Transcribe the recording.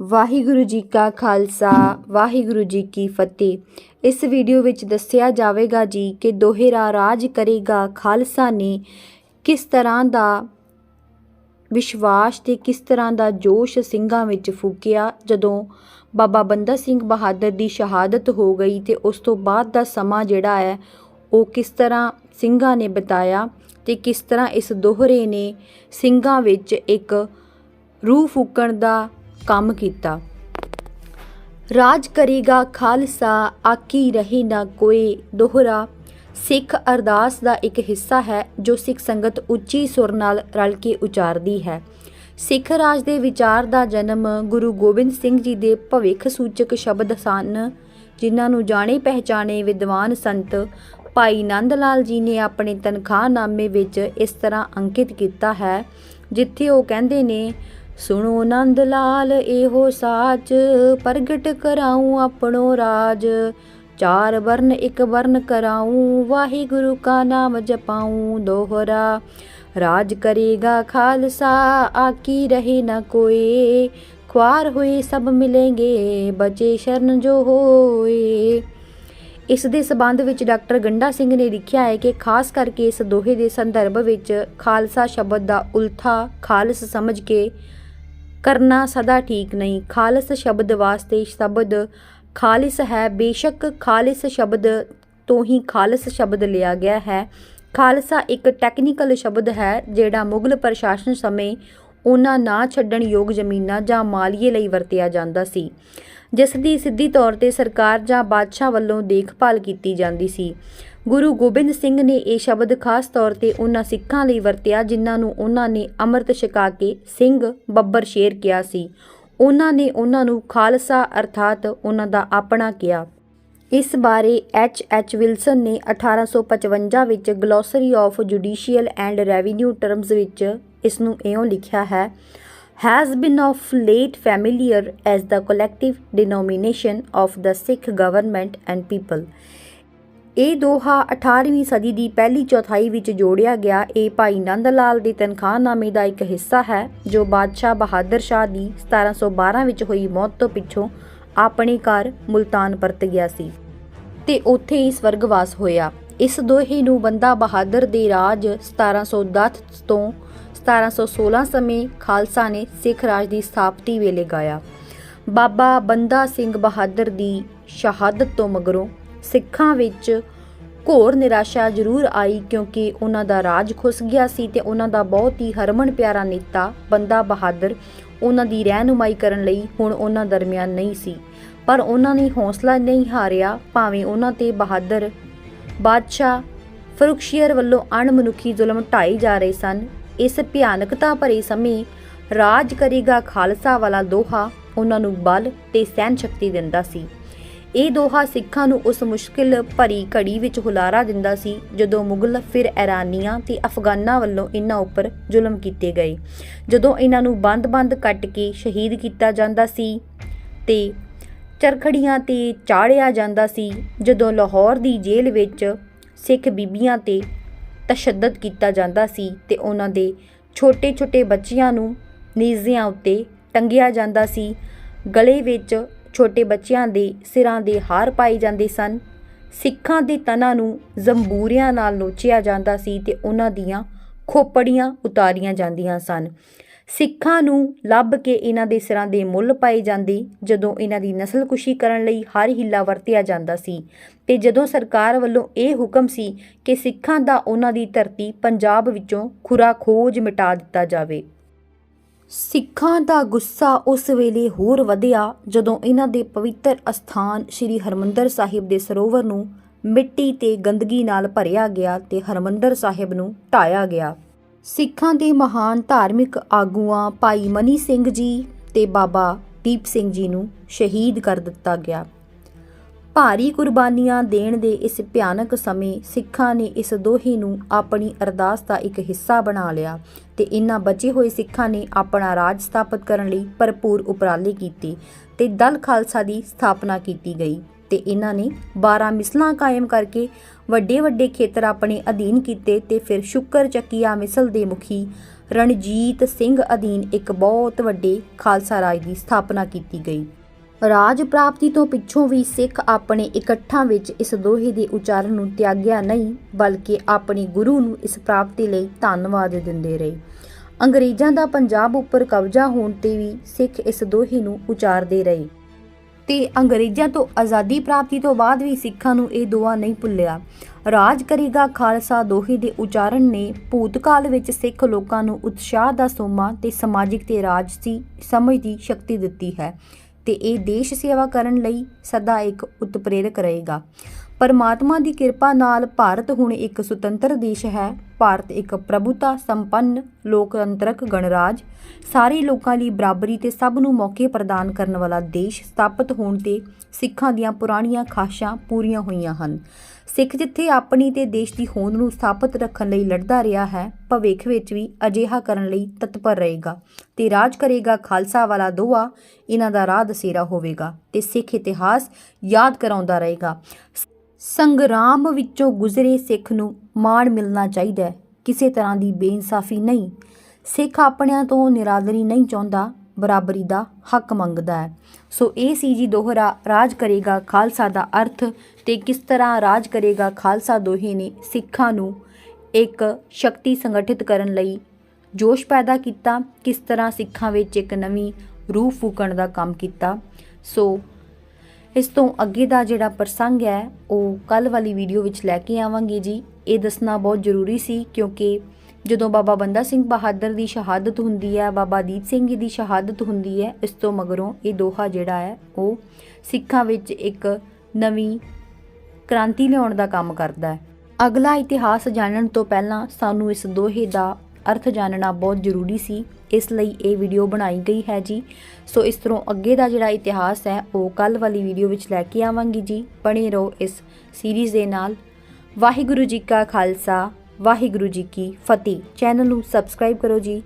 ਵਾਹਿਗੁਰੂ ਜੀ ਕਾ ਖਾਲਸਾ, ਵਾਹਿਗੁਰੂ ਜੀ ਕੀ ਫਤਿਹ। ਇਸ ਵੀਡੀਓ ਵਿੱਚ ਦੱਸਿਆ ਜਾਵੇਗਾ ਜੀ ਕਿ ਦੋਹਰਾ ਰਾਜ ਕਰੇਗਾ ਖਾਲਸਾ ਨੇ ਕਿਸ ਤਰ੍ਹਾਂ ਦਾ ਵਿਸ਼ਵਾਸ ਤੇ ਕਿਸ ਤਰ੍ਹਾਂ ਦਾ ਜੋਸ਼ ਸਿੰਘਾਂ ਵਿੱਚ ਫੂਕਿਆ। ਜਦੋਂ ਬਾਬਾ ਬੰਦਾ ਸਿੰਘ ਬਹਾਦਰ ਦੀ ਸ਼ਹਾਦਤ ਹੋ ਗਈ ਤੇ ਉਸ ਤੋਂ ਬਾਅਦ ਦਾ ਸਮਾਂ ਜਿਹੜਾ ਹੈ, ਉਹ ਕਿਸ ਤਰ੍ਹਾਂ ਸਿੰਘਾਂ ਨੇ ਬਤਾਇਆ ਤੇ ਕਿਸ ਤਰ੍ਹਾਂ ਇਸ ਦੋਹਰੇ ਨੇ ਸਿੰਘਾਂ ਵਿੱਚ ਇੱਕ ਰੂਹ ਫੂਕਣ ਦਾ ਕੰਮ ਕੀਤਾ। ਰਾਜ ਕਰੇਗਾ ਖਾਲਸਾ ਆਕੀ ਰਹੇ ਨਾ ਕੋਈ ਦੋਹਰਾ। ਸਿੱਖ ਅਰਦਾਸ ਦਾ ਇੱਕ ਹਿੱਸਾ ਹੈ, ਜੋ ਸਿੱਖ ਸੰਗਤ ਉੱਚੀ ਸੁਰ ਨਾਲ ਰਲ ਕੇ ਉਚਾਰਦੀ ਹੈ। ਸਿੱਖ ਰਾਜ ਦੇ ਵਿਚਾਰ ਦਾ ਜਨਮ ਗੁਰੂ ਗੋਬਿੰਦ ਸਿੰਘ ਜੀ ਦੇ ਭਵਿੱਖ ਸੂਚਕ ਸ਼ਬਦ ਸਨ, ਜਿਨ੍ਹਾਂ ਨੂੰ ਜਾਣੇ ਪਹਿਚਾਣੇ ਵਿਦਵਾਨ ਸੰਤ ਭਾਈ ਨੰਦ ਲਾਲ ਜੀ ਨੇ ਆਪਣੇ ਤਨਖਾਹਨਾਮੇ ਵਿੱਚ ਇਸ ਤਰ੍ਹਾਂ ਅੰਕਿਤ ਕੀਤਾ ਹੈ, ਜਿੱਥੇ ਉਹ ਕਹਿੰਦੇ ਨੇ ਸੁਣੋ ਨੰਦ ਲਾਲ, ਇਹੋ ਸਾਚ। ਪ੍ਰਗਟ ਕਰਾਉ ਆਪਣੋ ਰਾਜ। ਚਾਰ ਵਰਨ, ਇੱਕ ਵਰਨ ਕਰਾਉ। ਵਾਹਿਗੁਰੂ ਕਾ ਨਾਮ ਜਪਾਉ ਦੋਹਰਾ। ਰਾਜ ਕਰੇਗਾ ਖਾਲਸਾ ਆਕੀ ਰਹੇ ਨਾ ਕੋਈ। ਖੁਆਰ ਹੋਏ ਸਭ ਮਿਲेंगे ਬਚੇ ਸ਼ਰਨ ਜੋ ਹੋਏ। ਇਸ ਦੇ ਸਬੰਧ ਵਿੱਚ ਡਾਕਟਰ ਗੰਡਾ ਸਿੰਘ ਨੇ ਲਿਖਿਆ ਹੈ ਕਿ ਖਾਸ ਕਰਕੇ ਇਸ ਦੋਹੇ ਦੇ ਸੰਦਰਭ ਵਿੱਚ ਖਾਲਸਾ ਸ਼ਬਦ ਦਾ ਉਲਥਾ ਖਾਲਸ ਸਮਝ ਕੇ ਕਰਨਾ ਸਦਾ ਠੀਕ ਨਹੀਂ। ਖਾਲਸ ਸ਼ਬਦ ਵਾਸਤੇ ਸ਼ਬਦ ਖਾਲਿਸ ਹੈ। ਬੇਸ਼ੱਕ ਖਾਲਿਸ ਸ਼ਬਦ ਤੋਂ ਹੀ ਖਾਲਸ ਸ਼ਬਦ ਲਿਆ ਗਿਆ ਹੈ। ਖਾਲਸਾ ਇੱਕ ਟੈਕਨੀਕਲ ਸ਼ਬਦ ਹੈ, ਜਿਹੜਾ ਮੁਗਲ ਪ੍ਰਸ਼ਾਸਨ ਸਮੇਂ ਉਹਨਾਂ ਨਾ ਛੱਡਣ ਯੋਗ ਜ਼ਮੀਨਾਂ ਜਾਂ ਮਾਲੀਏ ਲਈ ਵਰਤਿਆ ਜਾਂਦਾ ਸੀ, ਜਿਸ ਦੀ ਸਿੱਧੀ ਤੌਰ ਤੇ ਸਰਕਾਰ ਜਾਂ ਬਾਦਸ਼ਾਹ ਵੱਲੋਂ ਦੇਖਭਾਲ ਕੀਤੀ ਜਾਂਦੀ ਸੀ। ਗੁਰੂ ਗੋਬਿੰਦ ਸਿੰਘ ਨੇ ਇਹ ਸ਼ਬਦ ਖਾਸ ਤੌਰ ਤੇ ਉਹਨਾਂ ਸਿੱਖਾਂ ਲਈ ਵਰਤਿਆ, ਜਿਨ੍ਹਾਂ ਨੂੰ ਉਹਨਾਂ ਨੇ ਅੰਮ੍ਰਿਤ ਛਕਾ ਕੇ ਸਿੰਘ ਬੱਬਰ ਸ਼ੇਰ ਕਿਹਾ ਸੀ। ਉਹਨਾਂ ਨੇ ਉਹਨਾਂ ਨੂੰ ਖਾਲਸਾ ਅਰਥਾਤ ਉਹਨਾਂ ਦਾ ਆਪਣਾ ਕਿਹਾ। ਇਸ ਬਾਰੇ ਐਚ ਐਚ ਵਿਲਸਨ ਨੇ 1855 ਵਿੱਚ glossary of judicial and revenue terms ਵਿੱਚ ਇਸ ਨੂੰ ਇਉਂ ਲਿਖਿਆ ਹੈ, has been of late familiar as the collective denomination of the Sikh government and people. ਇਹ ਦੋਹਾ 18ਵੀਂ ਸਦੀ ਦੀ ਪਹਿਲੀ ਚੌਥਾਈ ਵਿੱਚ ਜੋੜਿਆ ਗਿਆ ਇਹ ਭਾਈ ਨੰਦ ਲਾਲ ਦੇ ਤਨਖਾਹਨਾਮੇ ਦਾ ਇੱਕ ਹਿੱਸਾ ਹੈ, ਜੋ ਬਾਦਸ਼ਾਹ ਬਹਾਦਰ ਸ਼ਾਹ ਦੀ 1712 ਵਿੱਚ ਹੋਈ ਮੌਤ ਤੋਂ ਪਿੱਛੋਂ ਆਪਣੇ ਘਰ ਮੁਲਤਾਨ ਪਰਤ ਗਿਆ ਸੀ ਤੇ ਉੱਥੇ ਹੀ ਸਵਰਗਵਾਸ ਹੋਇਆ। ਇਸ ਦੋਹੇ ਨੂੰ ਬੰਦਾ ਬਹਾਦਰ ਦੇ ਰਾਜ 1710 ਤੋਂ 1716 ਸਮੇਂ ਖਾਲਸਾ ਨੇ ਸਿੱਖ ਰਾਜ ਦੀ ਸਥਾਪਤੀ ਵੇਲੇ ਗਾਇਆ। ਬਾਬਾ ਬੰਦਾ ਸਿੰਘ ਬਹਾਦਰ ਦੀ ਸ਼ਹਾਦਤ ਤੋਂ ਮਗਰੋਂ ਸਿੱਖਾਂ ਵਿੱਚ ਘੋਰ ਨਿਰਾਸ਼ਾ ਜ਼ਰੂਰ ਆਈ ਕਿਉਂਕਿ ਉਹਨਾਂ ਦਾ ਰਾਜ ਖੁੱਸ ਗਿਆ ਸੀ ਤੇ ਉਹਨਾਂ ਦਾ ਬਹੁਤ ਹੀ ਹਰਮਨ ਪਿਆਰਾ ਨੇਤਾ, ਬੰਦਾ ਬਹਾਦਰ ਉਹਨਾਂ ਦੀ ਰਹਿਨੁਮਾਈ ਕਰਨ ਲਈ ਹੁਣ ਉਹਨਾਂ ਦਰਮਿਆਨ ਨਹੀਂ ਸੀ। ਪਰ ਉਹਨਾਂ ਨੇ ਹੌਸਲਾ ਨਹੀਂ ਹਾਰਿਆ, ਭਾਵੇਂ ਉਹਨਾਂ ਤੇ ਬਹਾਦਰ ਬਾਦਸ਼ਾਹ ਫਰੁਖਸ਼ੀਅਰ ਵੱਲੋਂ ਅਣਮਨੁੱਖੀ ਜ਼ੁਲਮ ਢਾਏ ਜਾ ਰਹੇ ਸਨ। ਇਸ ਭਿਆਨਕਤਾ ਭਰੇ ਸਮੇਂ ਰਾਜ ਕਰੇਗਾ ਖਾਲਸਾ ਵਾਲਾ ਦੋਹਾ ਉਹਨਾਂ ਨੂੰ ਬਲ ਤੇ ਸਹਿਣ ਸ਼ਕਤੀ ਦਿੰਦਾ ਸੀ। ਇਹ ਦੋਹਾ ਸਿੱਖਾਂ ਨੂੰ ਉਸ ਮੁਸ਼ਕਿਲ ਭਰੀ ਘੜੀ ਵਿੱਚ ਹੁਲਾਰਾ ਦਿੰਦਾ ਸੀ, ਜਦੋਂ ਮੁਗਲ ਫਿਰ ਇਰਾਨੀਆਂ ਤੇ ਅਫਗਾਨਾਂ ਵੱਲੋਂ ਇਹਨਾਂ ਉੱਪਰ ਜ਼ੁਲਮ ਕੀਤੇ ਗਏ। ਜਦੋਂ ਇਹਨਾਂ ਨੂੰ ਬੰਦ-ਬੰਦ ਕੱਟ ਕੇ ਸ਼ਹੀਦ ਕੀਤਾ ਜਾਂਦਾ ਸੀ ਤੇ ਚਰਖੜੀਆਂ ਤੇ ਚਾੜਿਆ ਜਾਂਦਾ ਸੀ, ਜਦੋਂ ਲਾਹੌਰ ਦੀ ਜੇਲ੍ਹ ਵਿੱਚ ਸਿੱਖ ਬੀਬੀਆਂ ਤੇ ਤਸ਼ੱਦਦ ਕੀਤਾ ਜਾਂਦਾ ਸੀ ਤੇ ਉਹਨਾਂ ਦੇ ਛੋਟੇ-ਛੋਟੇ ਬੱਚਿਆਂ ਨੂੰ ਨੀਜ਼ਿਆਂ ਉੱਤੇ ਟੰਗਿਆ ਜਾਂਦਾ ਸੀ। ਗਲੇ ਵਿੱਚ ਛੋਟੇ ਬੱਚਿਆਂ ਦੇ ਸਿਰਾਂ ਦੇ ਹਾਰ ਪਾਏ ਜਾਂਦੇ ਸਨ। ਸਿੱਖਾਂ ਦੇ ਤਨਾਂ ਨੂੰ ਜ਼ੰਬੂਰਿਆਂ ਨਾਲ ਨੋਚਿਆ ਜਾਂਦਾ ਸੀ ਤੇ ਉਹਨਾਂ ਦੀਆਂ ਖੋਪੜੀਆਂ ਉਤਾਰੀਆਂ ਜਾਂਦੀਆਂ ਸਨ। ਸਿੱਖਾਂ ਨੂੰ ਲੱਭ ਕੇ ਇਹਨਾਂ ਦੇ ਸਿਰਾਂ ਦੇ ਮੁੱਲ ਪਾਏ ਜਾਂਦੇ, ਜਦੋਂ ਇਹਨਾਂ ਦੀ ਨਸਲਕੁਸ਼ੀ ਕਰਨ ਲਈ ਹਰ ਹਿੱਲਾ ਵਰਤਿਆ ਜਾਂਦਾ ਸੀ। ਤੇ ਜਦੋਂ ਸਰਕਾਰ ਵੱਲੋਂ ਇਹ ਹੁਕਮ ਸੀ ਕਿ ਸਿੱਖਾਂ ਦਾ ਉਹਨਾਂ ਦੀ ਧਰਤੀ ਪੰਜਾਬ ਵਿੱਚੋਂ ਖੁਰਾ ਖੋਜ ਮਿਟਾ ਦਿੱਤਾ ਜਾਵੇ। ਸਿੱਖਾਂ ਦਾ ਗੁੱਸਾ ਉਸ ਵੇਲੇ ਹੋਰ ਵਧਿਆ ਜਦੋਂ ਇਹਨਾਂ ਦੇ ਪਵਿੱਤਰ ਅਸਥਾਨ ਸ੍ਰੀ ਹਰਮੰਦਰ ਸਾਹਿਬ ਦੇ ਸਰੋਵਰ ਨੂੰ ਮਿੱਟੀ ਤੇ ਗੰਦਗੀ ਨਾਲ ਭਰਿਆ ਗਿਆ ਤੇ ਹਰਮੰਦਰ ਸਾਹਿਬ ਨੂੰ ਢਾਇਆ ਗਿਆ। ਸਿੱਖਾਂ ਦੇ ਮਹਾਨ ਧਾਰਮਿਕ ਆਗੂਆਂ ਭਾਈ ਮਨੀ ਸਿੰਘ ਜੀ ਤੇ ਬਾਬਾ ਦੀਪ ਸਿੰਘ ਜੀ ਨੂੰ ਸ਼ਹੀਦ ਕਰ ਦਿੱਤਾ ਗਿਆ। ਭਾਰੀ ਕੁਰਬਾਨੀਆਂ ਦੇਣ ਦੇ ਇਸ ਭਿਆਨਕ ਸਮੇਂ ਸਿੱਖਾਂ ਨੇ ਇਸ ਦੋਹੇ ਨੂੰ ਆਪਣੀ ਅਰਦਾਸ ਦਾ ਇੱਕ ਹਿੱਸਾ ਬਣਾ ਲਿਆ ਤੇ ਇਨ੍ਹਾਂ ਬਚੇ ਹੋਏ ਸਿੱਖਾਂ ਨੇ ਆਪਣਾ ਰਾਜ ਸਥਾਪਿਤ ਕਰਨ ਲਈ ਭਰਪੂਰ ਉਪਰਾਲੇ ਕੀਤੇ ਤੇ ਦਲ ਖਾਲਸਾ ਦੀ ਸਥਾਪਨਾ ਕੀਤੀ ਗਈ ਤੇ ਇਹਨਾਂ ਨੇ 12 ਮਿਸਲਾਂ ਕਾਇਮ ਕਰਕੇ ਵੱਡੇ ਵੱਡੇ ਖੇਤਰ ਆਪਣੇ ਅਧੀਨ ਕੀਤੇ ਤੇ ਫਿਰ ਸ਼ੁਕਰ ਚੱਕੀਆ ਮਿਸਲ ਦੇ ਮੁਖੀ ਰਣਜੀਤ ਸਿੰਘ ਅਧੀਨ ਇੱਕ ਬਹੁਤ ਵੱਡੇ ਖਾਲਸਾ ਰਾਜ ਦੀ ਸਥਾਪਨਾ ਕੀਤੀ ਗਈ। ਰਾਜ ਪ੍ਰਾਪਤੀ ਤੋਂ ਪਿੱਛੋਂ ਵੀ ਸਿੱਖ ਆਪਣੇ ਇਕੱਠਾਂ ਵਿੱਚ ਇਸ ਦੋਹੇ ਦੇ ਉਚਾਰਨ ਨੂੰ ਤਿਆਗਿਆ ਨਹੀਂ, ਬਲਕਿ ਆਪਣੇ ਗੁਰੂ ਨੂੰ ਇਸ ਪ੍ਰਾਪਤੀ ਲਈ ਧੰਨਵਾਦ ਦਿੰਦੇ ਰਹੇ। ਅੰਗਰੇਜ਼ਾਂ ਦਾ ਪੰਜਾਬ ਉੱਪਰ ਕਬਜ਼ਾ ਹੋਣ ਤੇ ਵੀ ਸਿੱਖ ਇਸ ਦੋਹੇ ਨੂੰ ਉਚਾਰਦੇ ਰਹੇ। ਤੇ ਅੰਗਰੇਜ਼ਾਂ ਤੋਂ ਆਜ਼ਾਦੀ ਪ੍ਰਾਪਤੀ ਤੋਂ ਬਾਅਦ ਵੀ ਸਿੱਖਾਂ ਨੂੰ ਇਹ ਦੁਆ ਨਹੀਂ ਭੁੱਲਿਆ। ਰਾਜ ਕਰੇਗਾ ਖਾਲਸਾ ਦੋਹੇ ਦੇ ਉਚਾਰਨ ਨੇ ਭੂਤਕਾਲ ਵਿੱਚ ਸਿੱਖ ਲੋਕਾਂ ਨੂੰ ਉਤਸ਼ਾਹ ਦਾ ਸੋਮਾ ਤੇ ਸਮਾਜਿਕ ਤੇ ਰਾਜਸੀ ਸਮਝ ਦੀ ਸ਼ਕਤੀ ਦਿੱਤੀ ਹੈ। ਤੇ ਇਹ ਦੇਸ਼ ਸੇਵਾ ਕਰਨ ਲਈ ਸਦਾ ਇੱਕ ਉਤਪ੍ਰੇਰਕ ਰਹੇਗਾ। ਪਰਮਾਤਮਾ ਦੀ ਕਿਰਪਾ ਨਾਲ ਭਾਰਤ ਹੁਣ ਇੱਕ ਸੁਤੰਤਰ ਦੇਸ਼ ਹੈ। ਭਾਰਤ ਇੱਕ ਪ੍ਰਭੂਤਾ, ਸੰਪੰਨ, ਲੋਕਤੰਤਰਕ ਗਣਰਾਜ। ਸਾਰੇ ਲੋਕਾਂ ਲਈ ਬਰਾਬਰੀ ਤੇ ਸਭ ਨੂੰ ਮੌਕੇ ਪ੍ਰਦਾਨ ਕਰਨ ਵਾਲਾ ਦੇਸ਼ ਸਥਾਪਿਤ ਹੋਣ ਤੇ ਸਿੱਖਾਂ ਦੀਆਂ ਪੁਰਾਣੀਆਂ ਖਾਸ਼ਾਂ ਪੂਰੀਆਂ ਹੋਈਆਂ ਹਨ। ਸਿੱਖ ਜਿੱਥੇ ਆਪਣੀ ਤੇ ਦੇਸ਼ ਦੀ ਹੋਂਦ ਨੂੰ ਸਥਾਪਿਤ ਰੱਖਣ ਲਈ ਲੜਦਾ ਰਿਹਾ ਹੈ, ਭਵਿੱਖ ਵਿੱਚ ਵੀ ਅਜਿਹਾ ਕਰਨ ਲਈ ਤਤਪਰ ਰਹੇਗਾ ਤੇ ਰਾਜ ਕਰੇਗਾ ਖਾਲਸਾ ਵਾਲਾ ਦੋਆ ਇਹਨਾਂ ਦਾ ਰਾਹ ਦਸੇਰਾ ਹੋਵੇਗਾ ਤੇ ਸਿੱਖ ਇਤਿਹਾਸ ਯਾਦ ਕਰਾਉਂਦਾ ਰਹੇਗਾ। ਸੰਗਰਾਮ ਵਿੱਚੋਂ ਗੁਜ਼ਰੇ ਸਿੱਖ ਨੂੰ ਮਾਣ ਮਿਲਣਾ ਚਾਹੀਦਾ ਹੈ, ਕਿਸੇ ਤਰ੍ਹਾਂ ਦੀ ਬੇਇਨਸਾਫੀ ਨਹੀਂ। ਸਿੱਖ ਆਪਣਿਆਂ ਤੋਂ ਨਿਰਾਦਰੀ ਨਹੀਂ ਚਾਹੁੰਦਾ ਬਰਾਬਰੀ ਦਾ ਹੱਕ ਮੰਗਦਾ ਹੈ। ਸੋ ਇਹ ਸੀ ਜੀ ਦੋਹਰਾ ਰਾਜ ਕਰੇਗਾ ਖਾਲਸਾ ਦਾ ਅਰਥ ਤੇ ਕਿਸ ਤਰ੍ਹਾਂ ਰਾਜ ਕਰੇਗਾ ਖਾਲਸਾ ਦੋਹੇ ਨੇ ਸਿੱਖਾਂ ਨੂੰ ਇੱਕ ਸ਼ਕਤੀ ਸੰਗਠਿਤ ਕਰਨ ਲਈ ਜੋਸ਼ ਪੈਦਾ ਕੀਤਾ, ਕਿਸ ਤਰ੍ਹਾਂ ਸਿੱਖਾਂ ਵਿੱਚ ਇੱਕ ਨਵੀਂ ਰੂਹ ਫੂਕਣ ਦਾ ਕੰਮ ਕੀਤਾ। ਸੋ ਇਸ ਤੋਂ ਅੱਗੇ ਦਾ ਜਿਹੜਾ ਪ੍ਰਸੰਗ ਹੈ, ਉਹ ਕੱਲ ਵਾਲੀ ਵੀਡੀਓ ਵਿੱਚ ਲੈ ਕੇ ਆਵਾਂਗੇ ਜੀ। ਇਹ ਦੱਸਣਾ ਬਹੁਤ ਜ਼ਰੂਰੀ ਸੀ ਕਿਉਂਕਿ ਜਦੋਂ ਬਾਬਾ ਬੰਦਾ ਸਿੰਘ ਬਹਾਦਰ ਦੀ ਸ਼ਹਾਦਤ ਹੁੰਦੀ ਹੈ, ਬਾਬਾ ਦੀਪ ਸਿੰਘ ਜੀ ਦੀ ਸ਼ਹਾਦਤ ਹੁੰਦੀ ਹੈ, ਇਸ ਤੋਂ ਮਗਰੋਂ ਇਹ ਦੋਹਾ ਜਿਹੜਾ ਹੈ, ਉਹ ਸਿੱਖਾਂ ਵਿੱਚ ਇੱਕ ਨਵੀਂ ਕ੍ਰਾਂਤੀ ਲਿਆਉਣ ਦਾ ਕੰਮ ਕਰਦਾ ਹੈ। ਅਗਲਾ ਇਤਿਹਾਸ ਜਾਣਨ ਤੋਂ ਪਹਿਲਾਂ ਸਾਨੂੰ ਇਸ ਦੋਹੇ ਦਾ ਅਰਥ ਜਾਣਨਾ ਬਹੁਤ ਜ਼ਰੂਰੀ ਸੀ। ਇਸ ਲਈ ਇਹ ਵੀਡੀਓ ਬਣਾਈ ਗਈ ਹੈ ਜੀ। ਸੋ ਇਸ ਤਰ੍ਹਾਂ ਅੱਗੇ ਦਾ ਜਿਹੜਾ ਇਤਿਹਾਸ ਹੈ, ਉਹ ਕੱਲ ਵਾਲੀ ਵੀਡੀਓ ਵਿੱਚ ਲੈ ਕੇ ਆਵਾਂਗੀ ਜੀ। ਬਣੇ ਰਹੋ ਇਸ ਸੀਰੀਜ਼ ਦੇ ਨਾਲ। ਵਾਹਿਗੁਰੂ ਜੀ ਕਾ ਖਾਲਸਾ ਵਾਹਿਗੁਰੂ ਜੀ ਕੀ ਫਤਿਹ। ਚੈਨਲ ਨੂੰ ਸਬਸਕ੍ਰਾਈਬ ਕਰੋ ਜੀ।